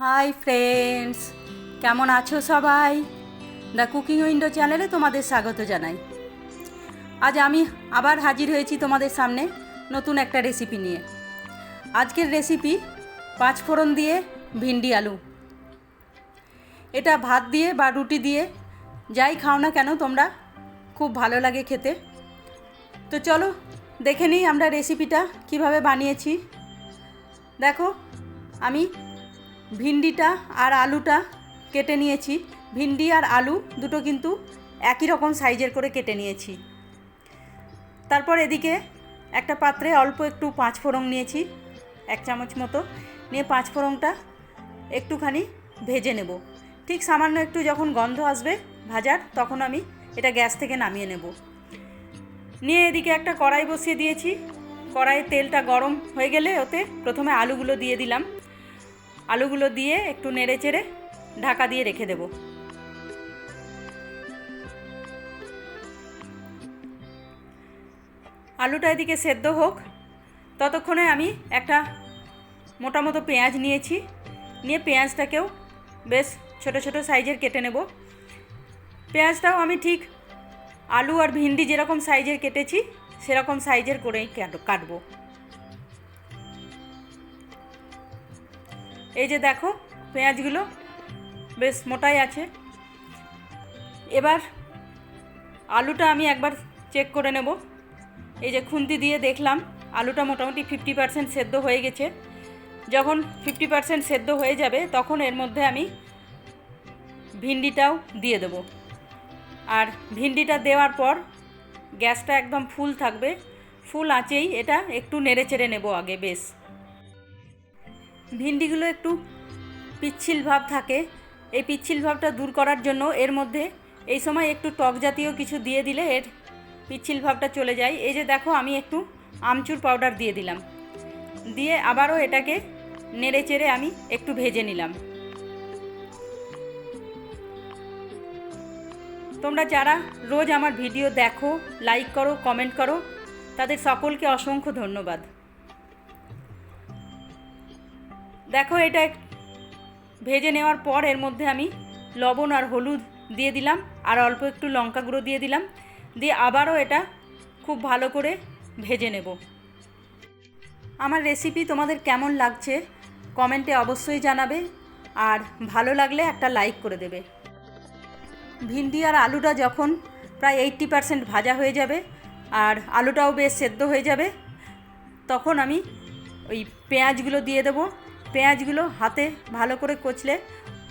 Hi friends কেমন আছো সবাই? দ্য কুকিং উইন্ডো চ্যানেলে তোমাদের স্বাগত জানাই। আজ আমি আবার হাজির হয়েছি তোমাদের সামনে নতুন একটা রেসিপি নিয়ে। আজকের রেসিপি পাঁচ ফোড়ন দিয়ে ভিন্ডি আলু। এটা ভাত দিয়ে বা রুটি দিয়ে যাই খাও না কেন তোমরা খুব ভালো লাগে খেতে। তো চলো দেখে নিই আমরা রেসিপিটা কীভাবে বানিয়েছি। দেখো, আমি ভিন্ডিটা আর আলুটা কেটে নিয়েছি। ভিন্ডি আর আলু দুটো কিন্তু একই রকম সাইজের করে কেটে নিয়েছি। তারপর এদিকে একটা পাত্রে অল্প একটু পাঁচ ফোড়ন নিয়েছি, এক চামচ মতো। নিয়ে পাঁচ ফোড়নটা একটুখানি ভেজে নেব। ঠিক সামান্য একটু যখন গন্ধ আসবে ভাজার, তখন আমি এটা গ্যাস থেকে নামিয়ে নেব। নিয়ে এদিকে একটা কড়াই বসিয়ে দিয়েছি। কড়াইয়ের তেলটা গরম হয়ে গেলে ওতে প্রথমে আলুগুলো দিয়ে দিলাম। আলুগুলো দিয়ে একটু নেড়ে চেড়ে ঢাকা দিয়ে রেখে দেব। আলুটা এদিকে সেদ্ধ হোক। ততক্ষণে আমি একটা মোটা মতো পেঁয়াজ নিয়েছি। নিয়ে পেঁয়াজটাকেও বেশ ছোট ছোট সাইজের কেটে নেব। পেঁয়াজটাও আমি ঠিক আলু আর ভিন্ডি যেরকম সাইজের কেটেছি, সেরকম সাইজের করেই কাট- কাটবো। এই যে দেখো, পেঁয়াজগুলো বেশ মোটাই আছে। এবার আলুটা আমি একবার চেক করে নেব। এই যে খুন্তি দিয়ে দেখলাম, আলুটা মোটামুটি ফিফটি পার্সেন্ট সেদ্ধ হয়ে গেছে। যখন ফিফটি পার্সেন্ট সেদ্ধ হয়ে যাবে, তখন এর মধ্যে আমি ভিন্ডিটাও দিয়ে দেবো। আর ভিন্ডিটা দেওয়ার পর গ্যাসটা একদম ফুল থাকবে। ফুল আঁচেই এটা একটু নেড়ে চেড়ে নেব আগে, বেশ। ভিন্ডিগুলো একটু পিচ্ছিল ভাব থাকে। এই পিচ্ছিল ভাবটা দূর করার জন্য এর মধ্যে এই সময় একটু টক জাতীয় কিছু দিয়ে দিলে এর পিচ্ছিল ভাবটা চলে যায়। এই যে দেখো, আমি একটু আমচুর পাউডার দিয়ে দিলাম। দিয়ে আবারও এটাকে নেড়ে চেড়ে আমি একটু ভেজে নিলাম। তোমরা যারা রোজ আমার ভিডিও দেখো লাইক করো কমেন্ট করো, তাদের সকলকে অসংখ্য ধন্যবাদ। দেখো, এটা ভেজে নেওয়ার পর এর মধ্যে আমি লবণ আর হলুদ দিয়ে দিলাম, আর অল্প একটু লঙ্কা গুঁড়ো দিয়ে দিলাম। দিয়ে আবারও এটা খুব ভালো করে ভেজে নেব। আমার রেসিপি তোমাদের কেমন লাগছে কমেন্টে অবশ্যই জানাবে, আর ভালো লাগলে একটা লাইক করে দেবে। ভিন্ডি আর আলুটা যখন প্রায় এইট্টি পারসেন্ট ভাজা হয়ে যাবে, আর আলুটাও বেশ সেদ্ধ হয়ে যাবে, তখন আমি ওই পেঁয়াজগুলো দিয়ে দেবো পেঁয়াজগুলো হাতে ভালো করে কচলে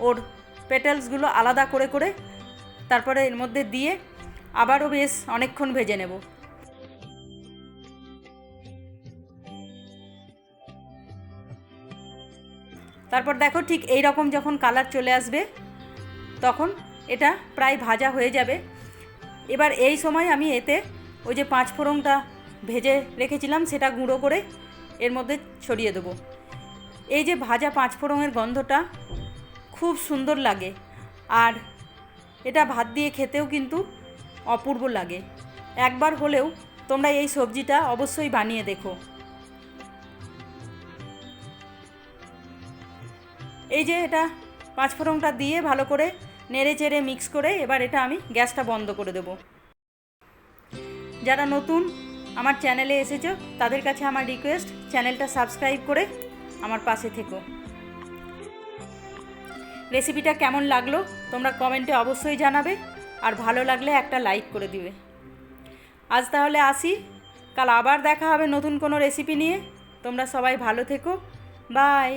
ওর পেটেলসগুলো আলাদা করে করে তারপরে এর মধ্যে দিয়ে আবারও বেশ অনেকক্ষণ ভেজে নেব। তারপর দেখো ঠিক এই রকম যখন কালার চলে আসবে, তখন এটা প্রায় ভাজা হয়ে যাবে। এবার এই সময় আমি এতে ওই যে পাঁচ ফোড়নটা ভেজে রেখেছিলাম, সেটা গুঁড়ো করে এর মধ্যে ছড়িয়ে দেবো। এই যে ভাজা পাঁচ ফোড়নের গন্ধটা খুব সুন্দর লাগে। আর এটা ভাত দিয়ে খেতেও কিন্তু অপূর্ব লাগে। একবার হলেও তোমরা এই সবজিটা অবশ্যই বানিয়ে দেখো। এই যে এটা পাঁচ ফোড়নটা দিয়ে ভালো করে নেড়ে চেড়ে মিক্স করে এবার এটা আমি গ্যাসটা বন্ধ করে দেব। যারা নতুন আমার চ্যানেলে এসেছ, তাদের কাছে আমার রিকোয়েস্ট, চ্যানেলটা সাবস্ক্রাইব করে আমার পাশে থেকো। রেসিপিটা কেমন লাগল তোমরা কমেন্টে অবশ্যই জানাবে আর ভালো লাগলে একটা লাইক করে দিবে। আজ তাহলে আসি, কাল আবার দেখা হবে নতুন কোনো রেসিপি নিয়ে। তোমরা সবাই ভালো থেকো, বাই।